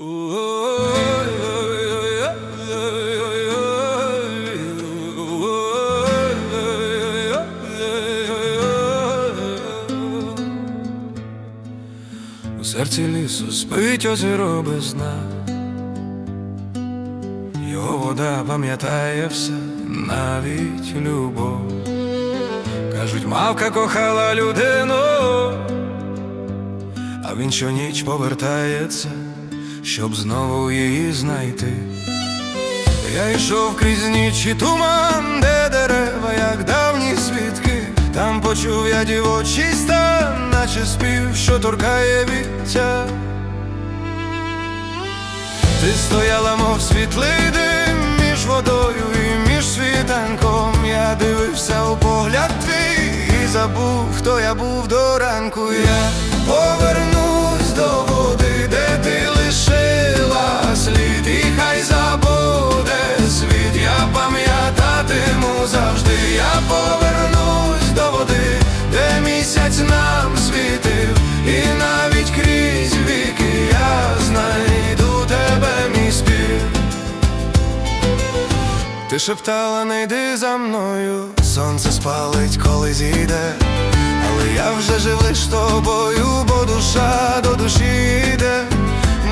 У серці лісу спить озеро без дна Його вода пам'ятає все, навіть любов. Кажуть, мавка кохала людину, а він щоніч повертається, щоб знову її знайти. Я йшов крізь ніч і туман, де дерева, як давні свідки, там почув я дівочий стан, наче спів, що торкає віття. Ти стояла, мов світлий дим між водою і між світанком. Я дивився у погляд твій і забув, хто я був до ранку. Я повернусь до Шептала, не йди за мною, сонце спалить, коли зійде, але я вже жив лиш тобою, бо душа до душі йде.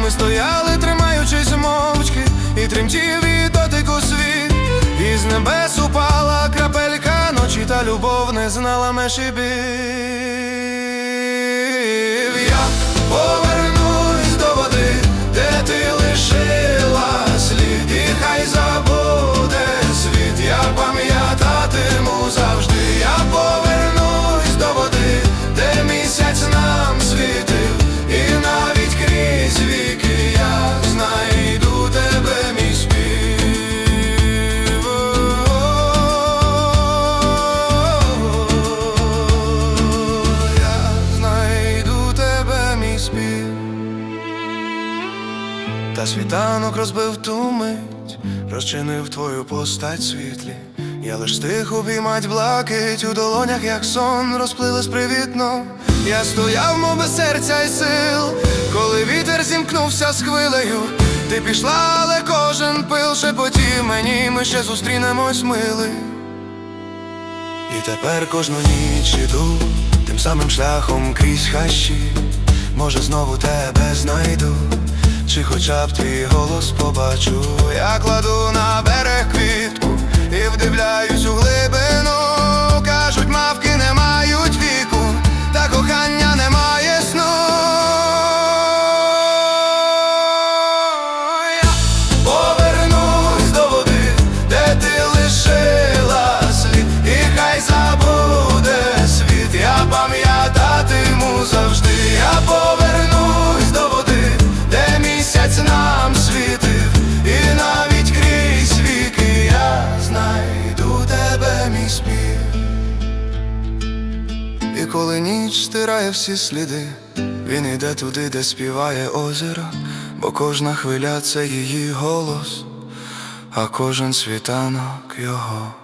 Ми стояли, тримаючись мовчки, і тремтів від дотику світ, і з небес упала крапелька ночі, та любов не знала меж і бів. Я Та світанок розбив ту мить, розчинив твою постать світлі. Я лиш стих обіймать блакить у долонях, як сон, розплилась привітно. Я стояв, мов без серця й сил, коли вітер зімкнувся з хвилею. Ти пішла, але кожен пил шепотів мені, ми ще зустрінемось, милий. І тепер кожну ніч іду тим самим шляхом крізь хащі, може знову тебе знайду, чи хоча б твій голос побачу, я кладу на ніч стирає всі сліди, він іде туди, де співає озеро, бо кожна хвиля це її голос, а кожен світанок його.